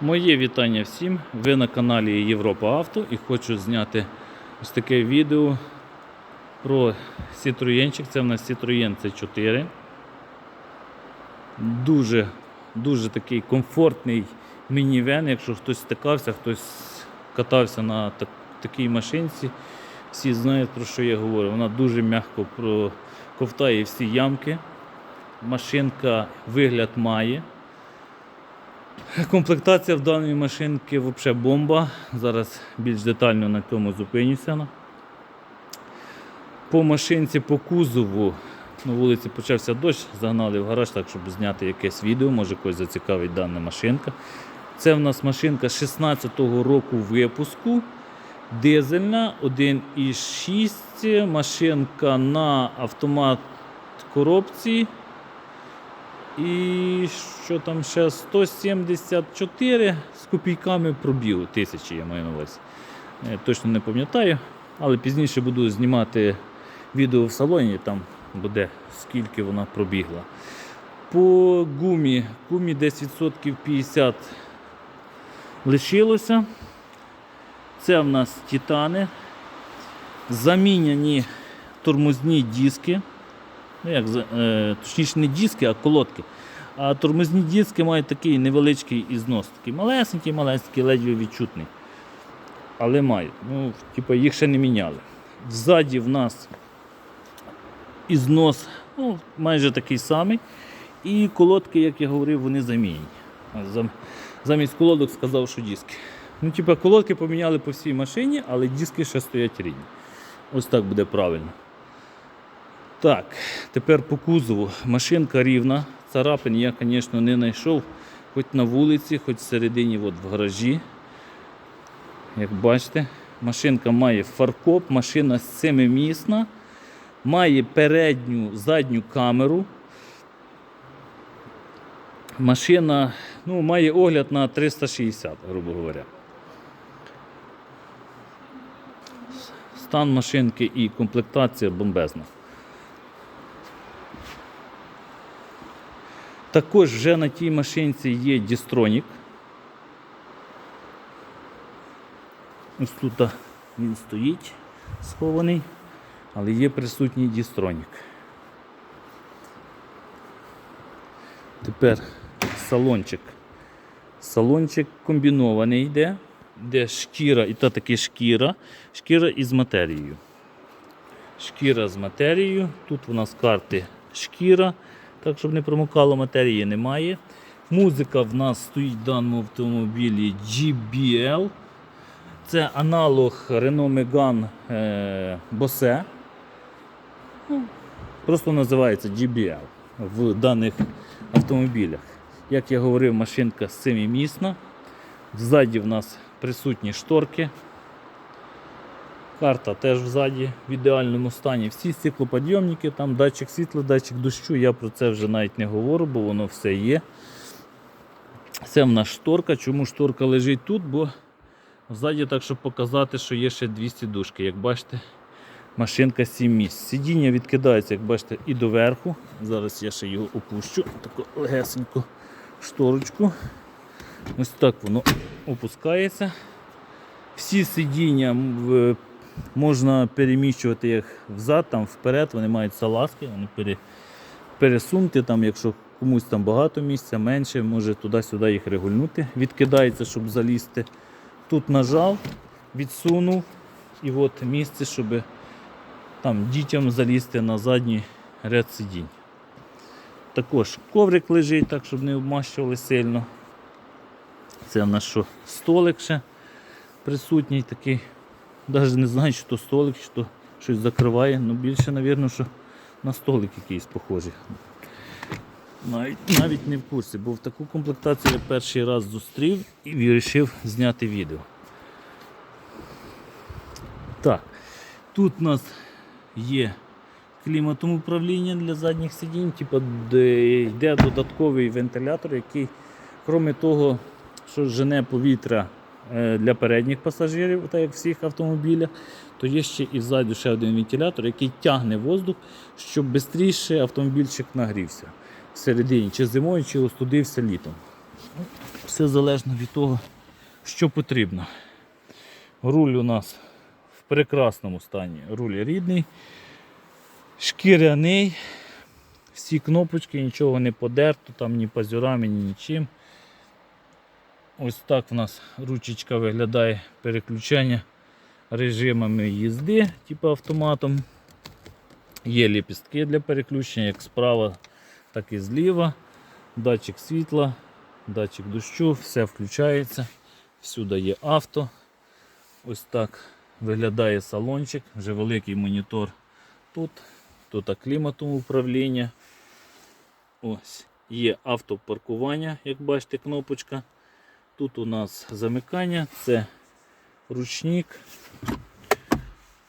Моє вітання всім. Ви на каналі Європа Авто і хочу зняти ось таке відео про Citroenчик. Це в нас Citroen C4. Дуже, дуже такий комфортний мінівен. Якщо хтось стикався, хтось катався на так- такій машинці, всі знають про що я говорю. Вона дуже м'яко проковтає всі ямки. Машинка вигляд має. Комплектація в даної машинки взагалі бомба. Зараз більш детально на цьому зупинюся. По машинці, по кузову на вулиці почався дощ, загнали в гараж, так щоб зняти якесь відео, може когось зацікавить дана машинка. Це в нас машинка 16-го року випуску. Дизельна 1,6. Машинка на автомат коробці. І що там ще 174 з копійками пробігу, тисячі я маю на увазі. Е, Точно не пам'ятаю, але пізніше буду знімати відео в салоні, там буде скільки вона пробігла. По гумі, гумі десь відсотків 50 лишилося. Це в нас титани. Заміняні тормозні диски. Ну, як, е, точніше, не диски, а колодки. А тормозні диски мають такий невеличкий ізнос. Такий малесенький, малесенький, ледве відчутний. Але мають. Ну, типу, їх ще не міняли. Ззаді в нас ізнос ну, майже такий самий. І колодки, як я говорив, вони замінені. Замість колодок сказав, що диски. Ну, типу, колодки поміняли по всій машині, але диски ще стоять рідні. Ось так буде правильно. Так, тепер по кузову. Машинка рівна. Царапин я, звісно, не знайшов. Хоч на вулиці, хоч всередині от в гаражі. Як бачите, машинка має фаркоп, машина семимісна, має передню задню камеру. Машина ну, має огляд на 360, грубо говоря. Стан машинки і комплектація бомбезна. Також вже на тій машинці є дістронік. Ось тут він стоїть схований, але є присутній дістронік. Тепер салончик. Салончик комбінований йде, де шкіра, і та таки шкіра, шкіра із матерією. Шкіра з матерією. Тут у нас карти шкіра, так щоб не промокало, матерії немає. Музика в нас стоїть в даному автомобілі GBL. Це аналог Renault Megane е, Bose. Ну, Просто називається GBL в даних автомобілях. Як я говорив, машинка семимісна. Ззаді в нас присутні шторки. Карта теж ззаді в ідеальному стані. Всі стеклоподйомники, там датчик світла, датчик дощу. Я про це вже навіть не говорю, бо воно все є. Це в нас шторка. Чому шторка лежить тут? Бо ззаді, так щоб показати, що є ще дві сідушки. Як бачите, машинка 7 місць. Сидіння відкидається, як бачите, і доверху. Зараз я ще його опущу, таку легесеньку шторочку. Ось так воно опускається. Всі сидіння можна переміщувати як взад, там вперед, вони мають салазки, вони пере, пересунути, там, якщо комусь там багато місця, менше, може туди-сюди їх регульнути. Відкидається, щоб залізти. Тут нажав, відсунув і от місце, щоб там дітям залізти на задній ряд сидінь. Також коврик лежить, так, щоб не обмащували сильно. Це в нас що столик ще присутній такий. Навіть не знаю, чи то столик, то щось закриває, але більше, мабуть, що на столик якийсь похожий. Навіть, навіть не в курсі, бо в таку комплектацію я перший раз зустрів і вирішив зняти відео. Так, тут у нас є кліматом управління для задніх сидінь, типу, де йде додатковий вентилятор, який, крім того, що жене повітря для передніх пасажирів, так як в всіх автомобілях, то є ще і ззаду ще один вентилятор, який тягне воздух, щоб швидше автомобільчик нагрівся всередині, чи зимою, чи остудився літом. все залежно від того, що потрібно. Руль у нас в прекрасному стані. Руль рідний, шкіряний, всі кнопочки, нічого не подерто, там ні пазюрами, ні нічим. Ось так в нас ручечка виглядає переключення режимами їзди, типу автоматом. Є ліпістки для переключення як справа, так і зліва. Датчик світла, датчик дощу, все включається. Всюди є авто. Ось так виглядає салончик, вже великий монітор тут. Тут кліматом управління. Ось. Є автопаркування, як бачите, кнопочка. Тут у нас замикання, це ручник.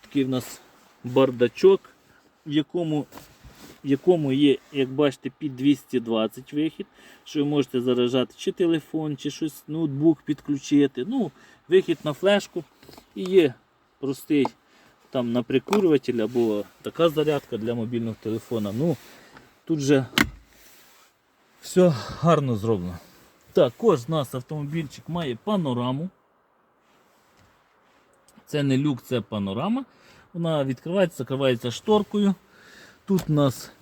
Такий в нас бардачок, в якому, в якому є, як бачите, під 220 вихід, що ви можете заражати чи телефон, чи щось, ноутбук підключити. Ну, вихід на флешку. І є простий там на прикурюватель або така зарядка для мобільного телефона. Ну, тут же все гарно зроблено. Також у нас автомобільчик має панораму. Це не люк, це панорама. Вона відкривається, закривається шторкою. Тут у нас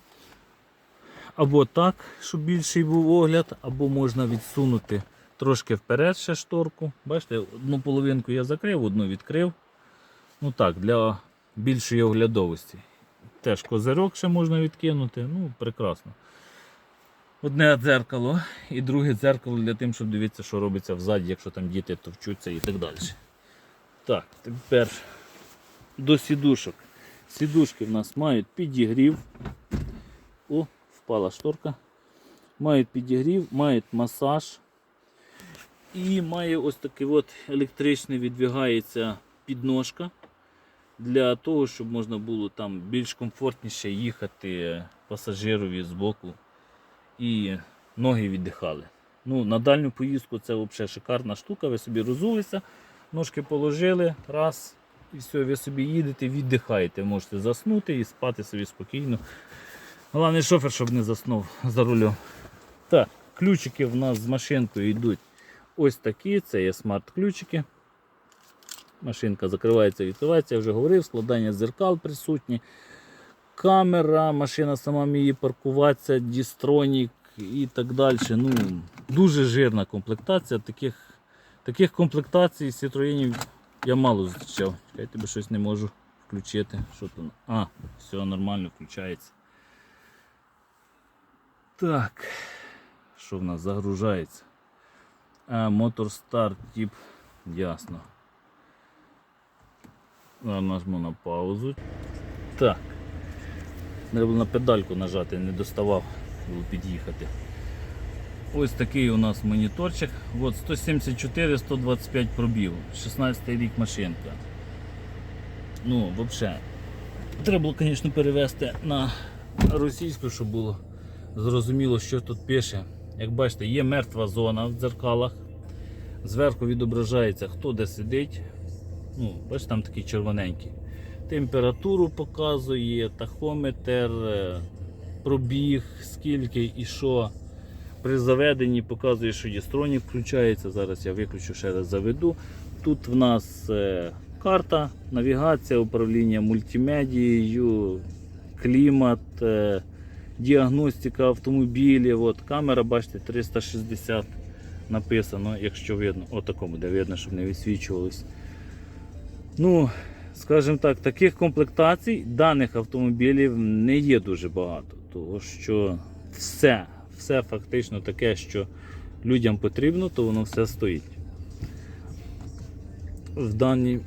або так, щоб більший був огляд, або можна відсунути трошки вперед ще шторку. Бачите, одну половинку я закрив, одну відкрив. Ну так, для більшої оглядовості. Теж козирок ще можна відкинути. Ну, прекрасно. Одне дзеркало і друге дзеркало для тим, щоб дивитися, що робиться взаді, якщо там діти товчуться і так далі. Так, тепер до сідушок. Сідушки в нас мають підігрів. О, впала шторка. Мають підігрів, мають масаж. І має ось такий от електричний відвігається підножка для того, щоб можна було там більш комфортніше їхати пасажирові з боку і ноги віддихали. Ну, на дальню поїздку це взагалі шикарна штука. Ви собі розулися, ножки положили, раз, і все, ви собі їдете, віддихаєте. Можете заснути і спати собі спокійно. Головне шофер, щоб не заснув за рулем. Так, ключики в нас з машинкою йдуть ось такі. Це є смарт-ключики. Машинка закривається, відкривається, я вже говорив, складання зеркал присутні. Камера, машина сама вміє паркуватися, дістронік і так далі. Ну, Дуже жирна комплектація. Таких таких комплектацій Citroёnів я мало зустрічав. Я тебе щось не можу включити. Що там? А, все нормально включається. Так, що в нас загружається? А, мотор старт тип, ясно. Нажму на паузу. Так. Треба було на педальку нажати, не доставав, під'їхати. Ось такий у нас моніторчик. От 174-125 пробів. 16 рік машинка. Ну, взагалі. Треба було, звісно, перевести на російську, щоб було зрозуміло, що тут пише. Як бачите, є мертва зона в дзеркалах. Зверху відображається, хто де сидить. Ну, Бачите, там такий червоненький. Температуру показує, тахометр, е, пробіг, скільки і що. При заведенні показує, що дістронік включається. Зараз я виключу ще раз заведу. Тут в нас е, карта, навігація, управління мультимедією, клімат, е, діагностика автомобілів. От, камера, бачите, 360 написано, якщо видно. Отако буде видно, щоб не висвічувалось. Ну, скажімо так, таких комплектацій даних автомобілів не є дуже багато, тому що все, все фактично таке, що людям потрібно, то воно все стоїть в даній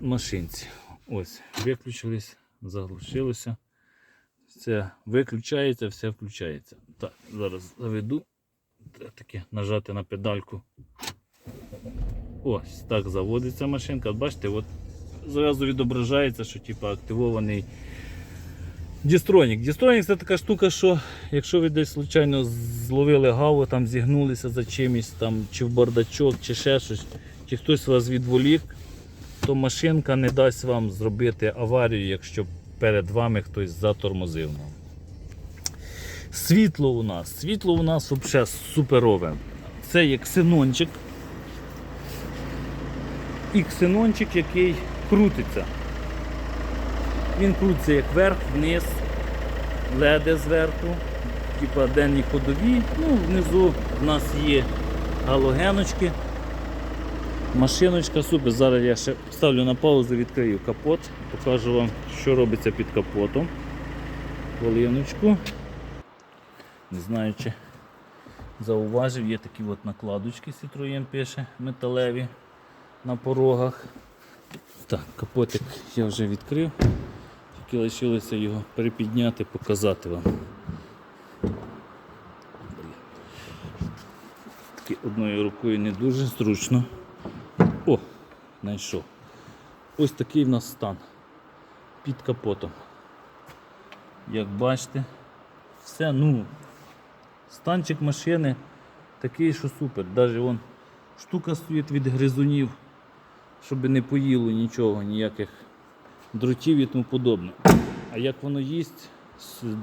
машинці. Ось, виключились, заглушилося. Все виключається, все включається. Так, зараз заведу. Таке нажати на педальку. Ось так заводиться машинка. Бачите, от зразу відображається, що типу, активований дістронік. Дістронік це така штука, що якщо ви десь случайно зловили гаву, там зігнулися за чимось, там, чи в бардачок, чи ще щось, чи хтось вас відволік, то машинка не дасть вам зробити аварію, якщо перед вами хтось затормозив. Світло у нас. Світло у нас взагалі суперове. Це є ксенончик. І ксенончик, який крутиться. Він крутиться як вверх, вниз, леде зверху, типа денні ходові. Ну, внизу в нас є галогеночки. Машиночка супер. Зараз я ще ставлю на паузу, відкрию капот, покажу вам, що робиться під капотом. Хвилиночку. Не знаю, чи зауважив, є такі от накладочки, Citroën пише, металеві на порогах. Так, капотик я вже відкрив. Тільки лишилося його перепідняти, показати вам. Таки одною рукою не дуже зручно. О, знайшов. Ось такий в нас стан під капотом. Як бачите, все, ну, станчик машини такий, що супер. Навіть вон штука стоїть від гризунів, щоб не поїло нічого, ніяких дротів і тому подобне. А як воно їсть,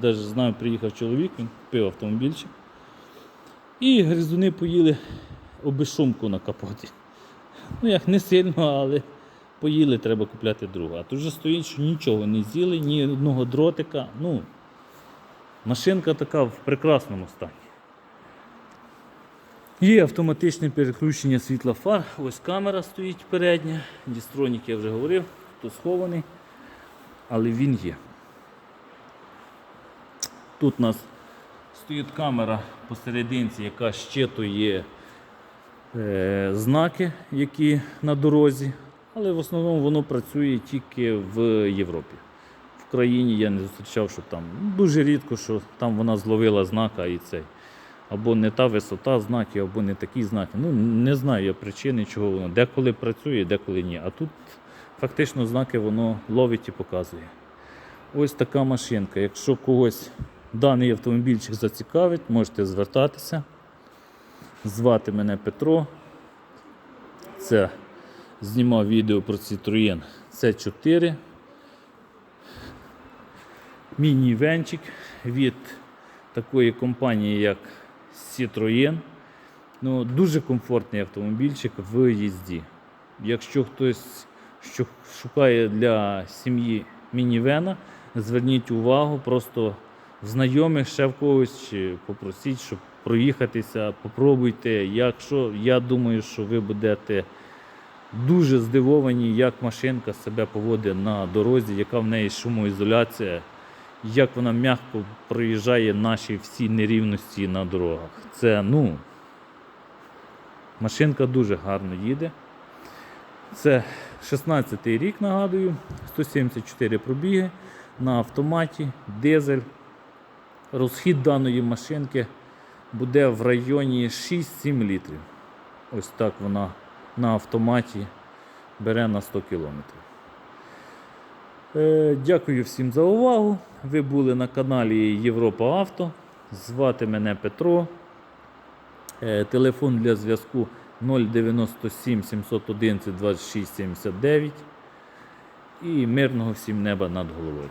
навіть знаю, приїхав чоловік, він купив автомобільчик. І гризуни поїли обешумку на капоті. Ну як не сильно, але поїли, треба купляти другу. А тут вже стоїть, що нічого не з'їли, ні одного дротика. Ну, машинка така в прекрасному стані. Є автоматичне переключення світла фар. Ось камера стоїть передня. Дістронік я вже говорив, тут схований, але він є. Тут у нас стоїть камера посерединці, яка щитує е, знаки, які на дорозі, але в основному воно працює тільки в Європі. В країні я не зустрічав, що там дуже рідко, що там вона зловила знака і цей. Або не та висота знаків, або не такі знаки. Ну, не знаю я причини, чого воно. Деколи працює, деколи ні. А тут фактично знаки воно ловить і показує. Ось така машинка. Якщо когось даний автомобільчик зацікавить, можете звертатися. Звати мене Петро. Це знімав відео про Citroën C4. Міні-венчик від такої компанії, як Citroën. Ну, дуже комфортний автомобільчик в їзді. Якщо хтось що шукає для сім'ї мінівена, зверніть увагу, просто в знайомих ще в когось чи попросіть, щоб проїхатися, попробуйте. Якщо я думаю, що ви будете дуже здивовані, як машинка себе поводить на дорозі, яка в неї шумоізоляція, як вона м'яко проїжджає наші всі нерівності на дорогах. Це ну, машинка дуже гарно їде. Це 16-й рік, нагадую, 174 пробіги на автоматі, дизель. Розхід даної машинки буде в районі 6-7 літрів. Ось так вона на автоматі бере на 100 кілометрів. Е, Дякую всім за увагу. Ви були на каналі Європа Авто. Звати мене Петро. Е, Телефон для зв'язку 097 711 26 79. І мирного всім неба над головою.